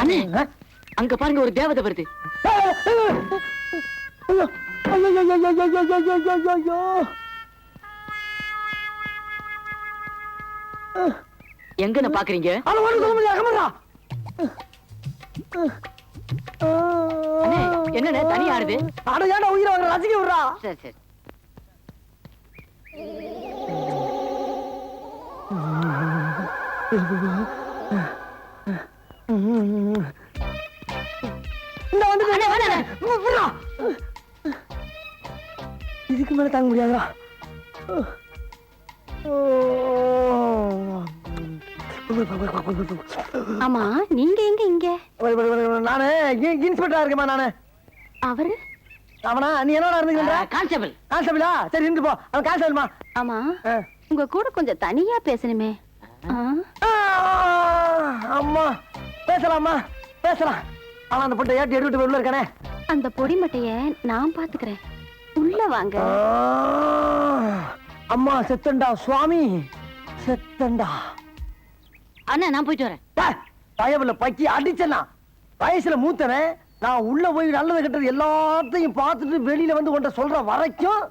அண்ணே. அங்க பாருங்க ஒரு தேவதை வருது. எங்கன்னு பாக்குறீங்க? என்னண்ணே தனியா ஆடுது அட ஏன்டா உயிரை வாங்குற? ரசிக்க விடுறா. சரி சரி. இந்த வந்து இதுக்கு மேல தாங்க முடியாதுடா ஆமா நீங்க எங்க இங்க? நானு இன்ஸ்பெக்டரா இருக்கேமா நானு. அவரு? அவனா? நீ என்னடா இருந்துக்கிற கான்ஸ்டபிள். கான்ஸ்டபிளா? சரி இருந்து போ அவன் கான்ஸ்டபிள்மா. ஆமா. உங்க கூட கொஞ்சம் தனியா பேசணுமே. அம்மா பேசலாமா பேசலாம். ஆனா அந்த பொட்டை ஏட்டி எடுத்துட்டு உள்ள இருக்கானே. அந்த பொடி மட்டைய நான் பாத்துக்கிறேன். உள்ள வாங்க. அம்மா செத்தண்டா சுவாமி. செத்தண்டா. அண்ணா நான் போயிட்டு வரேன். பயவுல பக்கி அடிச்சனா வயசுல மூத்தவன் நான் உள்ள போய் நல்லது கெட்டது எல்லாத்தையும் பார்த்துட்டு வெளியில வந்து உன்ட்ட சொல்ற வரைக்கும்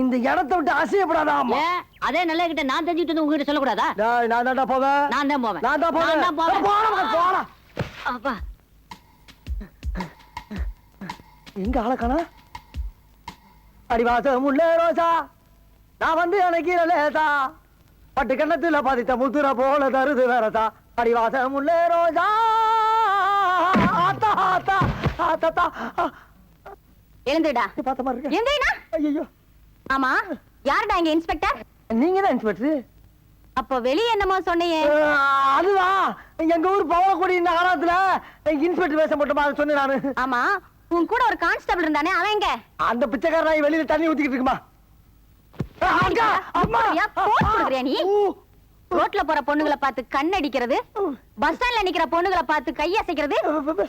இந்த இடத்தை விட்டு அசையப்படாதா அம்மா. ஏன் அதே நல்ல கிட்ட நான் தெரிஞ்சுட்டு வந்து உங்ககிட்ட சொல்லக்கூடாதா? நான் தான்டா போவேன். நான் தான் போவேன். நான் தான் போவேன். நான் தான் போவேன். போடா போடா. அப்பா. எங்க ஆளக்கானா அடிவாச முள்ள ரோசா. நான் வந்து எனக்கு லேசா. பட்டு கண்ணத்துல பதித்த முத்துற போல தருது வேறதா அடிவாச முள்ள ரோசா. ஆத்தா ஆத்தா ஆத்தா எழுந்துடா பார்த்த மாதிரி ஐயோ ஆமா யாருடா இங்க இன்ஸ்பெக்டர்? நீங்க தான் இன்ஸ்பெக்டர். அப்போ வெளிய என்னமோ சொன்னியே அதுதான் எங்க ஊர் பவளக்குடி இந்த காலத்துல இன்ஸ்பெக்டர் வேஷம் போட்டோமா அதை சொன்னேன் நானு. ஆமா உன் கூட ஒரு கான்ஸ்டபிள் இருந்தானே அவன் எங்க? அந்த பிச்சைக்காரன் வெளியில தண்ணி ஊத்திக்கிட்டு இருக்குமா. ரோட்ல போற பொண்ணுங்களை பார்த்து கண்ணடிக்கிறது பஸ் ஸ்டாண்ட்ல நிக்கிற பொண்ணுங்களை பார்த்து கையசைக்கிறது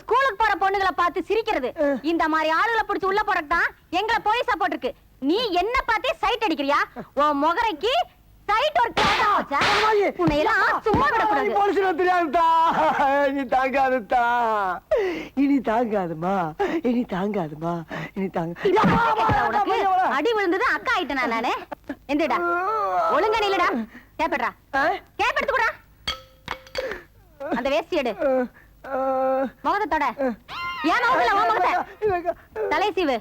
ஸ்கூலுக்கு போற பொண்ணுங்களை பார்த்து சிரிக்கிறது. இந்த மாதிரி ஆளுகளை பிடிச்சு உள்ள போறதுதான் எங்களை போலீஸா போட்டிருக்கு. நீ என்ன பார்த்தே சைட் அடிக்கிறியா? உன் முகரைக்கு சைட் ஒரு கேட்டா வச்சா உன்னை எல்லாம் சும்மா விடக்கூடாது. போலீஸ்ல தெரியாதுதா இனி தாங்காதுதா இனி தாங்காதுமா. இனி தாங்காதுமா. இனி தாங்க. அடி விழுந்தது அக்கா ஆயிட்டனா நானு? எந்திரடா. ஒழுங்கா நில்லுடா. கேப்பட்றா கேப் எடுத்துக்கூடா அந்த வேஷ்டி எடு. முகத்தை தொட. ஏன் முகத்துல உன் முகத்தை தலை சீவு.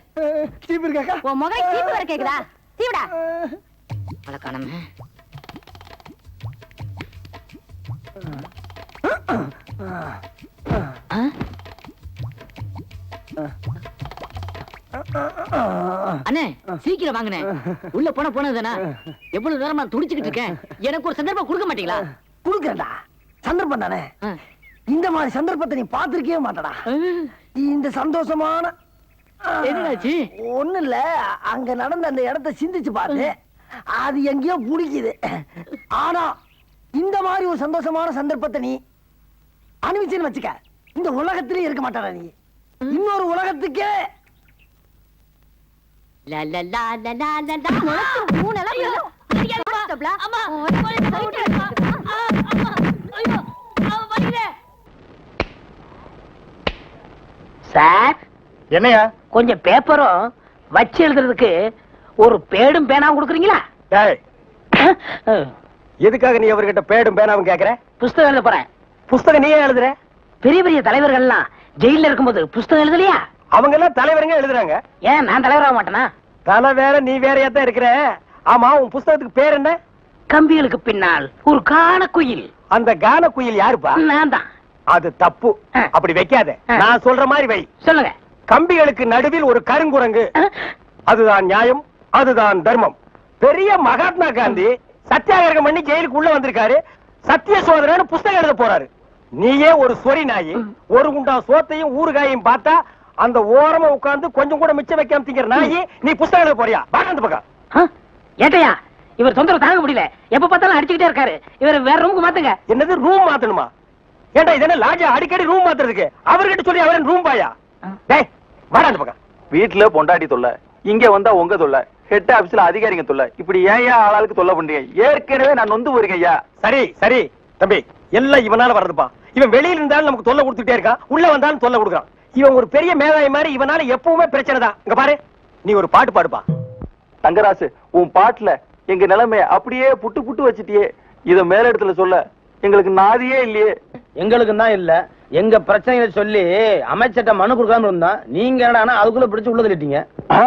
சீப்பு இருக்காக்கா? உன் முகை சீப்பு வர கேக்குதா? சீவுடா. வழக்கானமே அண்ணே சீக்கிரம் வாங்கண்ணே. உள்ள போன போனதுதானா? எவ்வளவு நேரமா துடிச்சுக்கிட்டு இருக்கேன். எனக்கு ஒரு சந்தர்ப்பம் கொடுக்க மாட்டீங்களா? குடுக்கறடா சந்தர்ப்பம் தானே. இந்த மாதிரி சந்தர்ப்பத்தை நீ பாத்திருக்கவே மாட்டடா இந்த சந்தோஷமான என்னாச்சு? ஒண்ணு இல்ல அங்க நடந்த அந்த இடத்தை சிந்திச்சு பாரு அது எங்கேயோ புடிக்குது ஆனா இந்த மாதிரி ஒரு சந்தோஷமான சந்தர்ப்பத்தை நீ அனுபவிச்சுன்னு வச்சுக்க இந்த உலகத்திலே இருக்க மாட்டாடா நீ இன்னொரு உலகத்துக்கே லா, லா, லா, லா, லா, லா, லா. முகத்து மூணெல்லாம் ஐயோ, விழும். கான்ஸ்டபிளா? அம்மா, உன் போலீஸ் சைட் சவுண்ட் அடிக்குதா? ஆ, அம்மா, ஐயோ, ஆ, வலிக்குதே. சார் என்னையா? கொஞ்சம் பேப்பரும் வச்சு எழுதுறதுக்கு ஒரு பேடும் பேனாவும் கொடுக்குறீங்களா? எதுக்காக நீ அவர்கிட்ட பேடும் பேனாவும் கேக்குற? புஸ்தகம் எழுத போறேன். புஸ்தகம் நீயே எழுதுற? பெரிய பெரிய தலைவர்கள்லாம் ஜெயில இருக்கும்போது புஸ்தகம் எழுதலையா? அவங்க எல்லாம் தலைவருங்க எழுதுறாங்க. ஏன் நான் தலைவராக மாட்டேனா? தலை வேற நீ வேறையா தான் இருக்கிற. ஆமா உன் புஸ்தகத்துக்கு பேர் என்ன? கம்பிகளுக்கு பின்னால் ஒரு காண குயில். அந்த கான குயில் யாருப்பா? நான் தான். அது தப்பு. அப்படி வைக்காத. நான் சொல்ற மாதிரி வை. சொல்லுங்க. கம்பிகளுக்கு நடுவில் ஒரு கருங்குரங்கு. அதுதான் நியாயம் அதுதான் தர்மம். பெரிய மகாத்மா காந்தி சத்தியாகிரகம் பண்ணி ஜெயிலுக்கு உள்ள வந்திருக்காரு. சத்திய சோதனைன்னு புஸ்தகம் எழுத போறாரு. நீயே ஒரு சொறி நாயி ஒரு குண்டா சோத்தையும் ஊறுகாயையும் பார்த்தா அந்த ஓரமா உட்கார்ந்து கொஞ்சம் கூட மிச்சம் வைக்காம திங்கிற நாயி நீ புஸ்தகம் எழுத போறியா? வாங்க அந்த பக்கம் ஏட்டையா? இவர் தொந்தரவு தாங்க முடியல. எப்ப பார்த்தாலும் அடிச்சுக்கிட்டே இருக்காரு. இவர் வேற ரூமுக்கு மாத்துங்க. என்னது ரூம் மாத்தணுமா? ஏண்டா இது என்ன லாட்ஜா அடிக்கடி ரூம் மாத்துறதுக்கு. அவர்கிட்ட சொல்லி அவரன் ரூம் பாயா? டேய் அந்த பக்கம். வீட்டுல பொண்டாட்டி தொல்லை இங்க வந்தா உங்க தொல்லை ஹெட் ஆபீஸ்ல அதிகாரிங்க தொல்லை. இப்படி ஏன் ஆளாளுக்கு தொல்லை பண்றீங்க? ஏற்கனவே நான் நொந்து போயிருக்கேன் ஐயா. சரி சரி தம்பி எல்லாம் இவனால வர்றதுப்பா. இவன் வெளியில இருந்தாலும் நமக்கு தொல்லை கொடுத்துட்டே இருக்கான். உள்ள வந்தாலும் தொல்லை கொடுக்குறான். இவன் ஒரு பெரிய மேதாவி மாதிரி இவனால எப்பவுமே பிரச்சனை தான். இங்க பாரு நீ ஒரு பாட்டு பாடுப்பா. தங்கராசு உன் பாட்டுல எங்க நிலைமைய அப்படியே புட்டு புட்டு வச்சிட்டியே. இத மேல இடத்துல சொல்ல எங்களுக்கு நாதியே இல்லையே. எங்களுக்கு தான் இல்ல. எங்க பிரச்சனைகளை சொல்லி அமைச்சர்ட்ட மனு கொடுக்காம இருந்தோம் நீங்க என்னடானா அதுக்குள்ள பிடிச்சு உள்ள தள்ளிட்டீங்க. ஆ?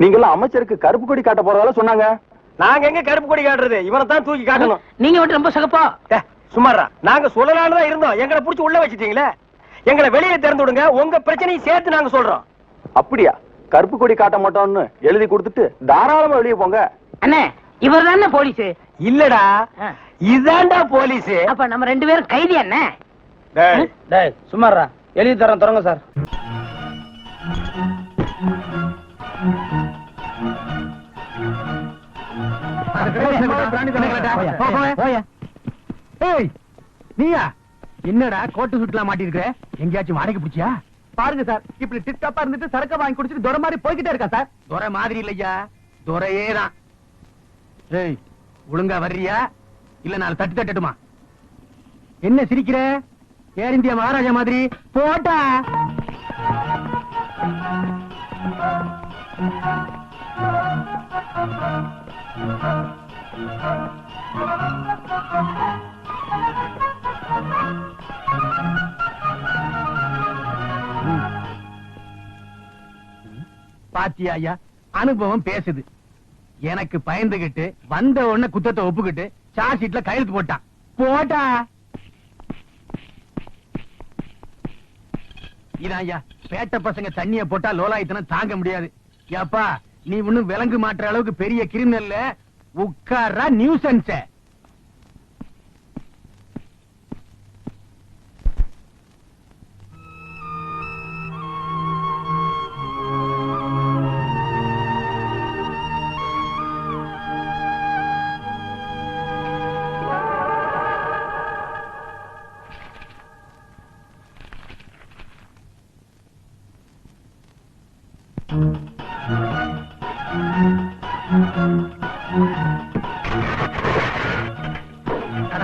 நீங்கெல்லாம் அமைச்சருக்கு கருப்பு கொடி காட்ட போறதால சொன்னாங்க. நாங்க எங்க கருப்பு கொடி காட்டுறது? இவனை தான் தூக்கி காட்டணும். நீங்க மட்டும் ரொம்ப சகப்பா. சும்மாடா நாங்க சொல்லலாம்னு தான் இருந்தோம். எங்களை புடிச்சு உள்ள வச்சிட்டீங்களே. எங்களை வெளியே திறந்து விடுங்க. உங்க பிரச்சனையும் சேர்த்து நாங்க சொல்றோம். அப்படியா? கருப்பு கொடி காட்ட மாட்டோம்னு எழுதி கொடுத்துட்டு தாராளமா வெளியே போங்க. அண்ணே இவர் தானே போலீஸ்? இல்லடா. இதான்டா போலீஸ். அப்ப நம்ம ரெண்டு பேரும் கைதி அண்ணே டேய், டேய் சும்மாரா எழுதி தரேன் தொடங்க சார். ஏய் நீயா? என்னடா கோட்டு சுட்டுலாம் மாட்டிருக்கிற எங்கேயாச்சும் வாடகை பிடிச்சியா? பாருங்க சார் இப்படி டிப்டாப்பா இருந்துட்டு சரக்க வாங்கி குடிச்சிட்டு துரை மாதிரி போய்கிட்டே இருக்கா சார்? துரை மாதிரி இல்லையா? துரையே தான் ஒழுங்கா வர்றியா? இல்ல நாலு தட்டு தட்டட்டுமா? என்ன சிரிக்கிற? ஏர் இந்தியா மகாராஜா மாதிரி. போட்டா? பாத்தியா ஐயா? அனுபவம் பேசுது. எனக்கு பயந்துகிட்டு வந்த உடனே குத்தத்தை ஒப்புக்கிட்டு சார்ஜ் ஷீட்ல கையெழுத்து போட்டான். போட்டா? இதான் ஐயா பேட்ட பசங்க தண்ணிய போட்டா லோலாயத்தனம் தாங்க முடியாது. ஏப்பா நீ ஒண்ணும் விலங்கு மாற்ற அளவுக்கு பெரிய கிரிமினல்ல உட்கார நியூசன்ஸ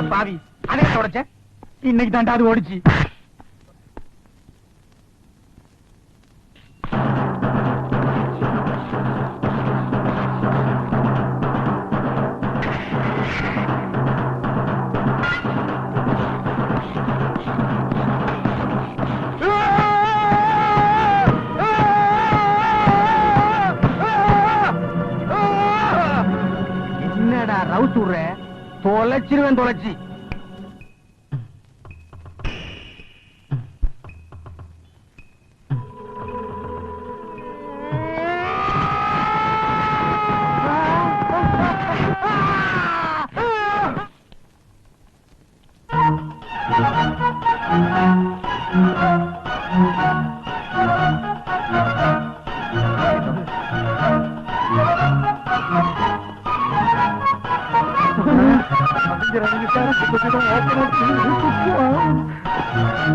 பாவி அதை தொடச்ச. இன்னைக்கு தாண்டா அது ஓடிச்சு. തുളച്ചിരുവൻ തുളച്ചി Thank you. garanizar a proteção ao final do